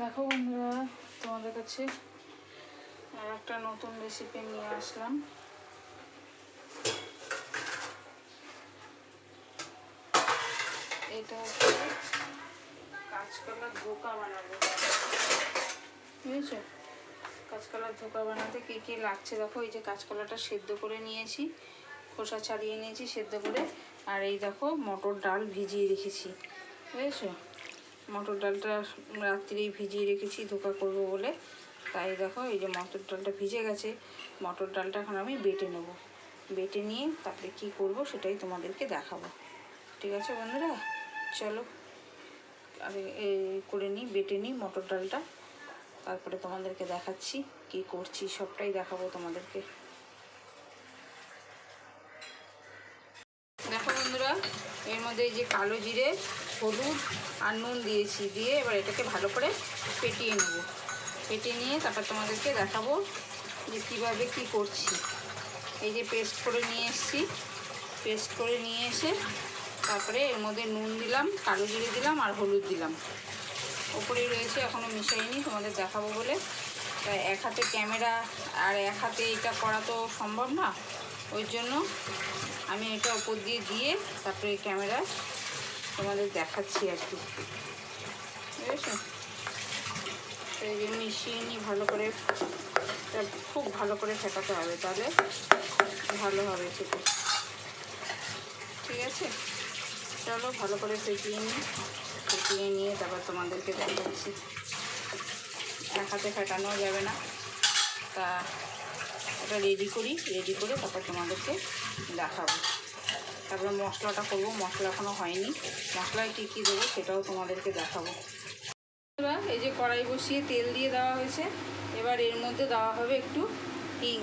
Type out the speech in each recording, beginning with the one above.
দেখো বন্ধুরা, তোমাদের কাছে আর একটা নতুন রেসিপি নিয়ে আসলাম। এটা হচ্ছে কাঁচকলার ধোকা বানাবো বুঝেছ? কাঁচকলার ধোকা বানাতে কী কী লাগছে? দেখো, এই যে কাঁচকলাটা সেদ্ধ করে নিয়েছি, খোসা ছাড়িয়ে নিয়েছি সেদ্ধ করে। আর এই দেখো, মটর ডাল ভিজিয়ে রেখেছি। বুঝেছ? মটর ডালটা রাত্রেই ভিজিয়ে রেখেছি, ধোকা করব বলে। তাই দেখো, এই যে মটর ডালটা ভিজে গেছে, মটর ডালটা এখন আমি বেটে নেব। বেটে নিয়ে তারপরে কি করব সেটাই তোমাদেরকে দেখাবো। ঠিক আছে বন্ধুরা? চলো আরে করে নিই, বেটে নিই মটর ডালটা। তারপরে তোমাদেরকে দেখাচ্ছি কি করছি, সবটাই দেখাবো তোমাদেরকে। দেখো বন্ধুরা, এর মধ্যে এই যে কালো জিরে হলুদ আর নুন দিয়েছি। দিয়ে এবার এটাকে ভালো করে পেটিয়ে নেব। পেটিয়ে নিয়ে তারপর তোমাদেরকে দেখাবো যে কীভাবে কি করছি। এই যে পেস্ট করে নিয়ে এসেছি। পেস্ট করে নিয়ে এসে তারপরে এর মধ্যে নুন দিলাম, কালো জিরে দিলাম আর হলুদ দিলাম। ওপরে রয়েছে এখনও মিশাইনি, তোমাদের দেখাবো বলে। তাই এক হাতে ক্যামেরা আর এক হাতে এটা করা তো সম্ভব না। ওই জন্য আমি এটা ওপর দিয়ে দিয়ে তারপরে ক্যামেরা তোমাদের দেখাচ্ছি আর কি। বুঝেছ? মিশিয়ে নিই ভালো করে খুব ভালো করে ফেটাতে হবে, তাহলে ভালো হবে খেতে। ঠিক আছে? চলো ভালো করে ফেটিয়ে নিই। ফেটিয়ে নিয়ে তারপর তোমাদেরকে দেখাচ্ছি। এক ফেটানো যাবে না। তা, এটা রেডি করি রেডি করে তারপর তোমাদেরকে দেখাবো। তারপরে মশলাটা করব। মশলা এখনও হয়নি। মশলায় কী কী দেবো সেটাও তোমাদেরকে দেখাবো। এবার এই যে কড়াই বসিয়ে তেল দিয়ে দেওয়া হয়েছে। এবার এর মধ্যে দেওয়া হবে একটু হিং।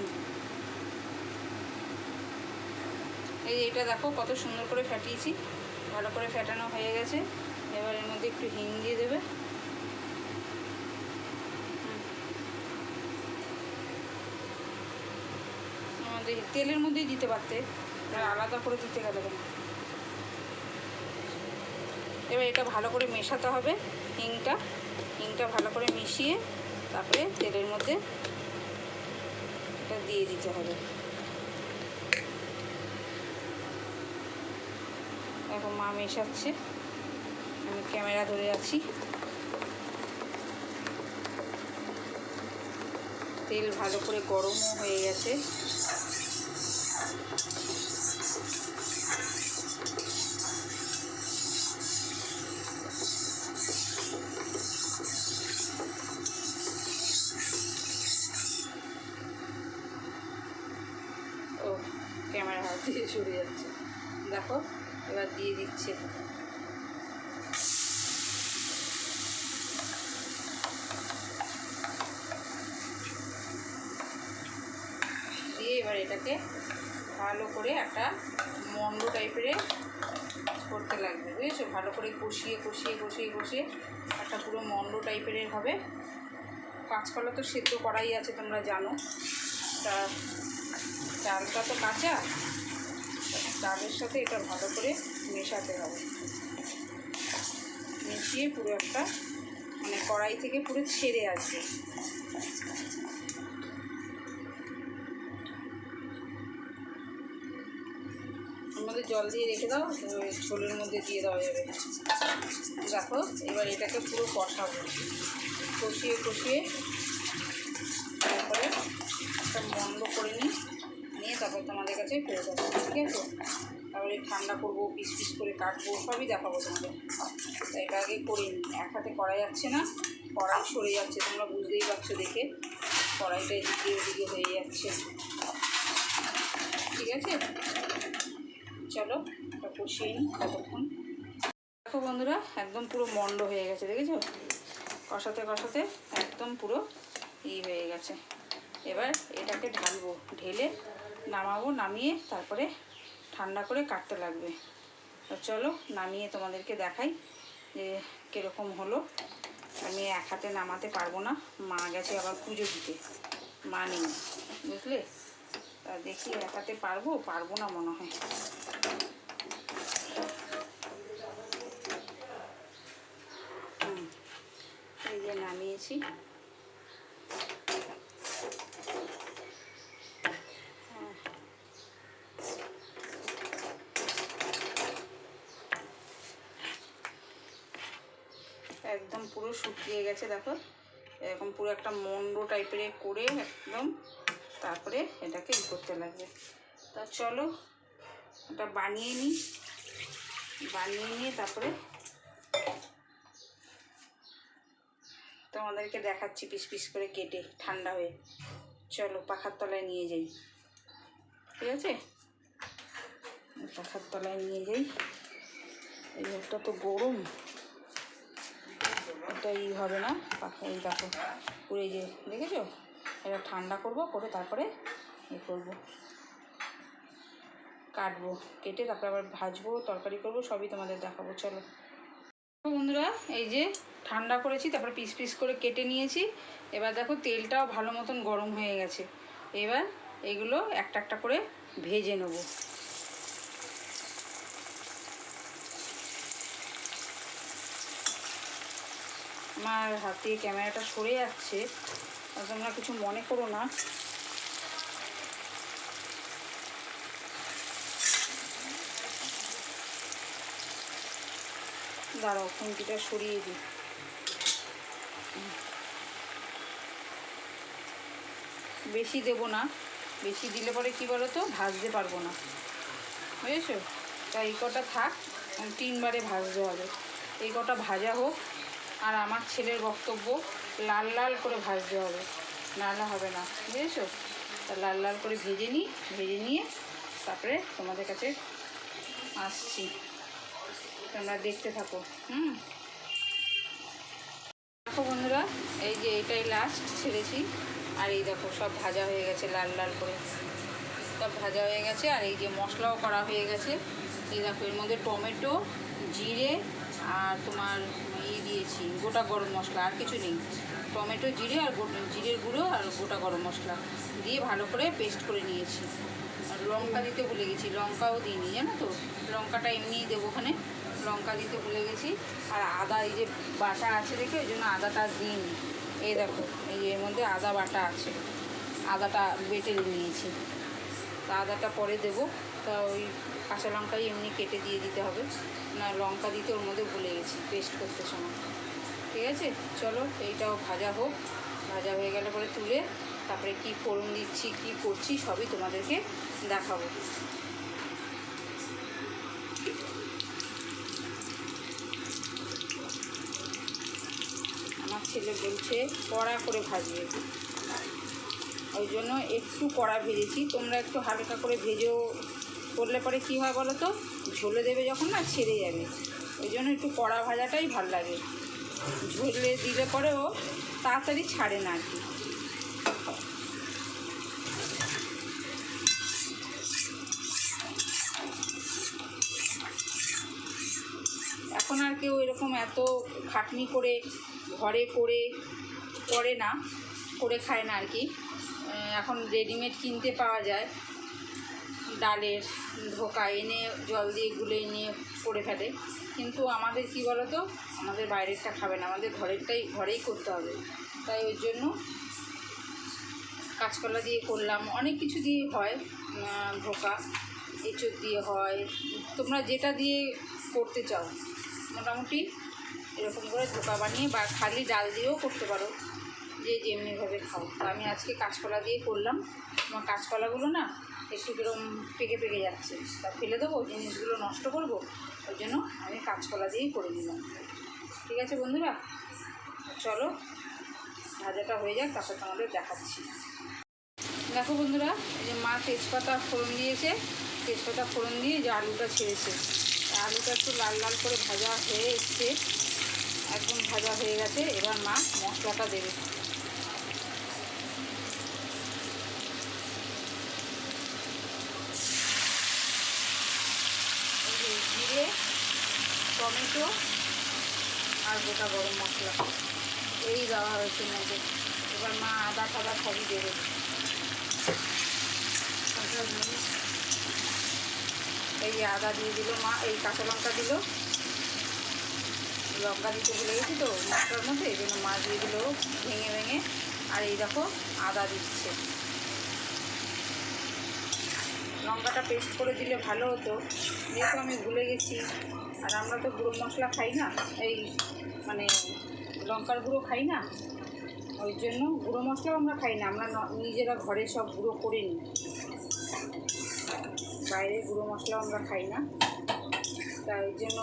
এই এটা দেখো, কত সুন্দর করে ফাটিয়েছি। ভালো করে ফেটানো হয়ে গেছে। এবার এর মধ্যে একটু হিং দিয়ে দেবে। তেলের মধ্যেই দিতে পারতে। আলাদা করে দিতে গেলে এবার এটা ভালো করে মেশাতে হবে হিংটা হিংটা ভালো করে মিশিয়ে তারপরে তেলের মধ্যে এটা দিয়ে দিতে হবে। এখন মা মেশাচ্ছে। আমি ক্যামেরা ধরে আছি। তেল ভালো করে গরমও হয়ে গেছে। দিয়ে সরে যাচ্ছে। দেখো, এবার দিয়ে দিচ্ছে। দিয়ে এবার এটাকে ভালো করে একটা মন্ড টাইপের করতে লাগবে, বুঝেছ? ভালো করে কষিয়ে কষিয়ে কষিয়ে কষিয়ে একটা পুরো মন্ড টাইপের হবে। কাঁচকলা তো সেদ্ধ করাই আছে, তোমরা জানো। তা চালটা তো কাঁচা? ডালের সাথে এটা ভালো করে মেশাতে হবে। মিশিয়ে পুরো একটা মানে কড়াই থেকে পুরো ছেড়ে আসবে। মধ্যে জল দিয়ে রেখে দাও, ওই ঝোলের মধ্যে দিয়ে দেওয়া যাবে। দেখো, এবার এটাকে পুরো কষাবো। কষিয়ে কষিয়ে একটা বন্ধ করে নিই। নিয়ে তারপর তোমাদের কাছে ফেরত আসব, ঠিক আছে? তারপরে ঠান্ডা করব পিস পিস করে কাটবো, সবই দেখাবো তোমাদের। তাই এটা আগে করে নিই। এক হাতে করা যাচ্ছে না, কড়াই সরে যাচ্ছে, তোমরা বুঝতেই পারছ দেখে। কড়াইটা এদিকে ওদিকে হয়ে যাচ্ছে। ঠিক আছে? চলো, এটা কষিয়ে নিই ততক্ষণ। দেখো বন্ধুরা, একদম পুরো মন্ড হয়ে গেছে, দেখেছ? কষাতে কষাতে একদম পুরো ই হয়ে গেছে। এবার এটাকে ঢালবো, ঢেলে নামাবো, নামিয়ে তারপরে ঠান্ডা করে কাটতে লাগবে। চলো নামিয়ে তোমাদেরকে দেখাই যে কীরকম হলো। আমি এক হাতে নামাতে পারব না, মা গেছে আবার পুজো দিতে। মা নেই, বুঝলে? তা দেখি এক হাতে পারব পারব না মনে হয়। এই যে নামিয়েছি হ্যাঁ। একদম পুরো শুকিয়ে গেছে, দেখো। এরকম পুরো একটা মন্ড টাইপের করে একদম তারপরে এটাকে ই করতে লাগবে। তা চলো এটা বানিয়ে নিই বানিয়ে নিয়ে তারপরে তোমাদেরকে দেখাচ্ছি পিস পিস করে কেটে, ঠান্ডা হয়ে। চলো, পাখার তলায় নিয়ে যাই। ঠিক আছে? পাখার তলায় নিয়ে যাই। এই ঘরটা তো গরম। এটা ই হবে না। এই দেখো পুরে যে দেখেছ? এটা ঠান্ডা করব, করে তারপরে এ করব। কাটবো, কেটে তারপরে আবার ভাজবো, তরকারি করব, সবই তোমাদের দেখাবো, চলো। বন্ধুরা, এই যে ঠান্ডা করেছি, তারপরে পিস পিস করে কেটে নিয়েছি। এবার দেখো, তেলটাও ভালো মতন গরম হয়ে গেছে। এবার এগুলো একটা একটা করে ভেজে নেব। আমার হাত ক্যামেরাটা সরে যাচ্ছে। তোমরা কিছু মনে করো না। দাঁড়াও, খুন্তিটা সরিয়ে দিই। বেশি দেব না। বেশি দিলে পরে কি বলো তো ভাজতে পারব না। বুঝেছ? তাই কটা থাক, তিনবারে ভাজতে হবে। এই কটা ভাজা হোক আর আমার ছেলের বক্তব্য লাল লাল করে ভাজতে হবে। নাহলে হবে না, বুঝেছ? তা লাল লাল করে ভেজে নিই, ভেজে নিয়ে তারপরে তোমাদের কাছে আসছি। তোমরা দেখতে থাকো, হুম? দেখো বন্ধুরা, এই যে এটাই লাস্ট ছেড়েছি। আর এই দেখো, সব ভাজা হয়ে গেছে লাল লাল করে। সব ভাজা হয়ে গেছে, আর এই যে মশলাও করা হয়ে গেছে। এই দেখো, এর মধ্যে টমেটো জিরে আর তোমার ইয়ে দিয়েছি, গোটা গরম মশলা, আর কিছু নেই। টমেটো জিরে আর জিরের গুঁড়ো আর গোটা গরম মশলা দিয়ে ভালো করে পেস্ট করে নিয়েছি। আর লঙ্কা দিতে ভুলে গেছি, লঙ্কাও দিইনি, জানো তো? লঙ্কাটা এমনিই দেবো ওখানে, লঙ্কা দিতে ভুলে গেছি। আর আদা, এই যে বাটা আছে দেখে, ওই জন্য আদাটা দিইনি। এই দেখো, এই এর মধ্যে আদা বাটা আছে। আদাটা বেটে নিয়েছি। তা আদাটা পরে দেবো। তা ওই কাঁচা লঙ্কাই এমনি কেটে দিয়ে দিতে হবে। না, লঙ্কা দিতে ওর মধ্যে ভুলে গেছি পেস্ট করতে সময়। ঠিক আছে? চলো, এইটাও ভাজা হোক। ভাজা হয়ে গেলে পরে তুলে তারপরে কি ফোড়ন দিচ্ছি, কি করছি, সবই তোমাদেরকে দেখাবো। আমার ছেলে বলছে কড়া করে ভাজবে ওই জন্য একটু কড়া ভেজেছি। তোমরা একটু হালকা করে ভেজেও করলে পরে কী হয় বলো তো? ঝোলে দেবে যখন না ছেড়ে যাবে। ওই জন্য একটু কড়া ভাজাটাই ভালো লাগে। ঝোলে দিলে পরেও তাড়াতাড়ি ছাড়ে না আর কি। এখন আর কেউ এরকম এত খাটনি করে ঘরে করে করে না, করে খায় না আর কি। এখন রেডিমেড কিনতে পাওয়া যায়। ডালের ধোকা এনে জল দিয়ে গুলে নিয়ে করে ফেলে। কিন্তু আমাদের কি বলো তো আমাদের বাইরেরটা খাবে না, আমাদের ঘরেরটাই, ঘরেই করতে হবে। তাই ওই জন্য কাঁচকলা দিয়ে করলাম। অনেক কিছু দিয়ে হয় ধোকা এঁচড় দিয়ে হয়। তোমরা যেটা দিয়ে করতে চাও, মোটামুটি এরকম করে ধোকা বানিয়ে বা খালি ডাল দিয়েও করতে পারো, যে যেমনিভাবে খাও। তো আমি আজকে কাঁচকলা দিয়ে করলাম। আমার কাঁচকলাগুলো না একটু কিরম পেকে পেকে যাচ্ছে। তা ফেলে দেবো জিনিসগুলো নষ্ট করব, ওই জন্য আমি কাঁচকলা দিয়েই করে নিলাম। ঠিক আছে বন্ধুরা? চলো, ভাজাটা হয়ে যাক, তারপর তোমাদের দেখাচ্ছি। দেখো বন্ধুরা, এই যে মা তেজপাতা ফোড়ন দিয়েছে। তেজপাতা ফোড়ন দিয়ে যে আলুটা ছেড়েছে। আলুটা একটু লাল লাল করে ভাজা হয়ে এসছে। একদম ভাজা হয়ে গেছে। এবার মা মশলাটা দেবে এই যে জিরে টমেটো আর গোটা গরম মশলা। এই দেওয়া হয়েছে মধ্যে। এবার মা আদা ফাদা সবই দেবে। এই আদা দিয়ে দিল মা, এই কাঁচা লঙ্কা দিল। লঙ্কা দিতে ভুলে গেছি তো, মশলার মধ্যে, এই জন্য মাছ দিয়ে দিল ভেঙে ভেঙে। আর এই দেখো, আদা দিচ্ছে। লঙ্কাটা পেস্ট করে দিলে ভালো হতো। যেহেতু আমি ভুলে গেছি আর আমরা তো গুঁড়ো মশলা খাই না, এই মানে লঙ্কার গুঁড়ো খাই না, ওই জন্য গুঁড়ো মশলাও আমরা খাই না, আমরা নিজেরা ঘরে সব গুঁড়ো করে নিই। বাইরে গুঁড়ো মশলাও আমরা খাই না, তাই জন্য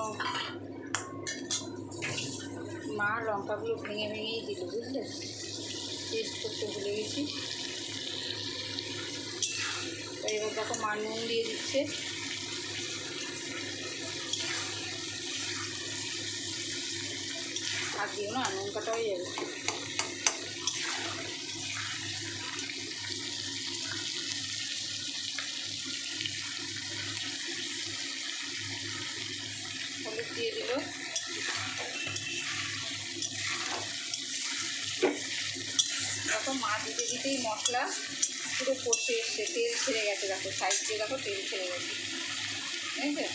মা লঙ্কাগুলো ভেঙে ভেঙেই দিল, বুঝলে? টেস্ট করতে ভুলে গেছি। এবার দেখো মা নুন দিয়ে দিচ্ছে। দিও না নুন কাটা হয়ে যাবে হলুদ দিয়ে দিল। দেখো মা দিতে দিতেই মশলা পুরো কষে এসছে, তেল ছেড়ে গেছে, দেখো সাইড দিয়ে দেখো তেল ছেড়ে গেছে। বুঝেছে?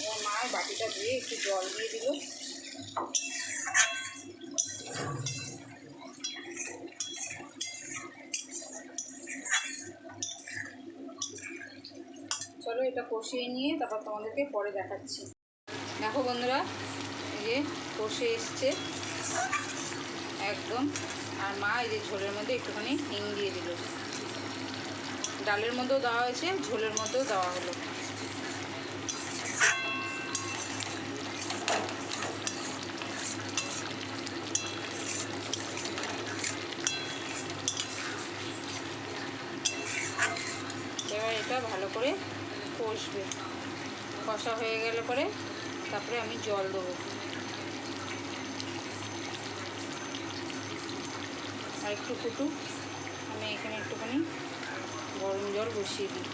এবার মা এই বাটিটা ধুয়ে একটু জল দিয়ে দিল। চলো এটা কষিয়ে নিয়ে তারপর তোমাদেরকে পরে দেখাচ্ছি। দেখো বন্ধুরা, এই যে কষে এসছে। একদম। আর মা এই যে ঝোলের মধ্যে একটুখানি হিং দিয়ে দিল। ডালের মধ্যেও দেওয়া হয়েছে, ঝোলের মধ্যেও দেওয়া হলো এবার এটা ভালো করে কষবে। কষা হয়ে গেলে পরে তারপরে আমি জল দেবো। আর একটু কুটু আমি এখানে একটুখানি গরম জল বসিয়ে দিই।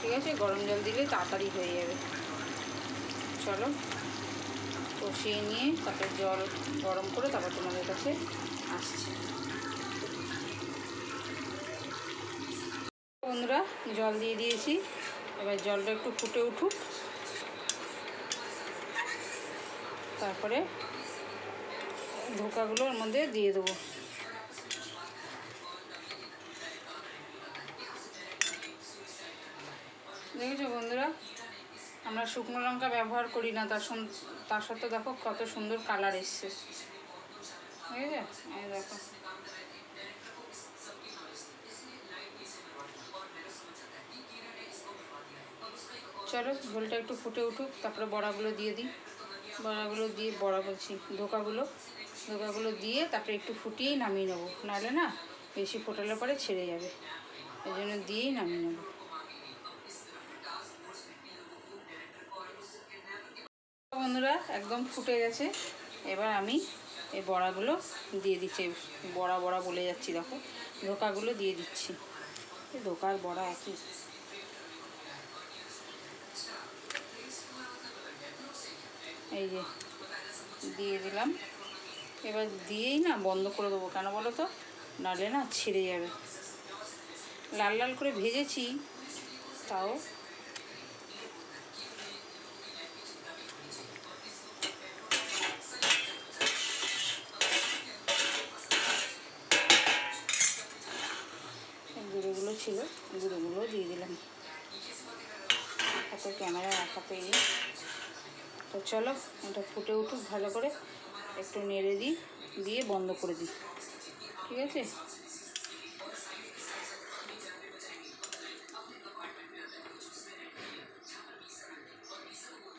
ঠিক আছে? গরম জল দিলে তাড়াতাড়ি হয়ে যাবে। চলো, কষিয়ে নিয়ে তারপরে জল গরম করে তারপর তোমাদের কাছে আসছে। বন্ধুরা, জল দিয়ে দিয়েছি। এবার জলটা একটু ফুটে উঠুক। তারপরে ধোকাগুলো ওর মধ্যে দিয়ে দেবো। দেখেছ বন্ধুরা? আমরা শুকনো লঙ্কা ব্যবহার করি না, তার তার সত্ত্বেও দেখো কত সুন্দর কালার এসছে। দেখেছ? এই দেখো। চলো, ঝোলটা একটু ফুটে উঠুক, তারপরে বড়াগুলো দিয়ে দিই। বড়াগুলো দিয়ে, বড়া বলছি, ধোকাগুলো। ধোকাগুলো দিয়ে তারপরে একটু ফুটিয়েই নামিয়ে নেব। নাহলে না, বেশি ফোটালে পরে ছেড়ে যাবে। ওই জন্য দিয়েই নামিয়ে নেব। বন্ধুরা, একদম ফুটে গেছে। এবার আমি এই বড়াগুলো দিয়ে দিচ্ছি। বড়া বড়া বলে যাচ্ছি, দেখো। ধোকাগুলো দিয়ে দিচ্ছি। ধোকার বড়া একই। এই যে দিয়ে দিলাম। এবার দিয়েই না বন্ধ করে দেবো। কেন বলো তো? নাহলে না ছিঁড়ে যাবে। লাল লাল করে ভেজেছি, তাও গুঁড়োগুলো ছিল, গুঁড়োগুলো দিয়ে দিলাম। হাতে ক্যামেরা ইয়ে তো চলো, ওটা ফুটে উঠুক, ভালো করে একটু নেড়ে দিই, দিয়ে বন্ধ করে দিই। ঠিক আছে?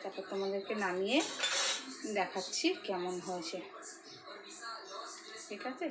তারপর তোমাদেরকে নামিয়ে দেখাচ্ছি কেমন হয়েছে। ঠিক আছে?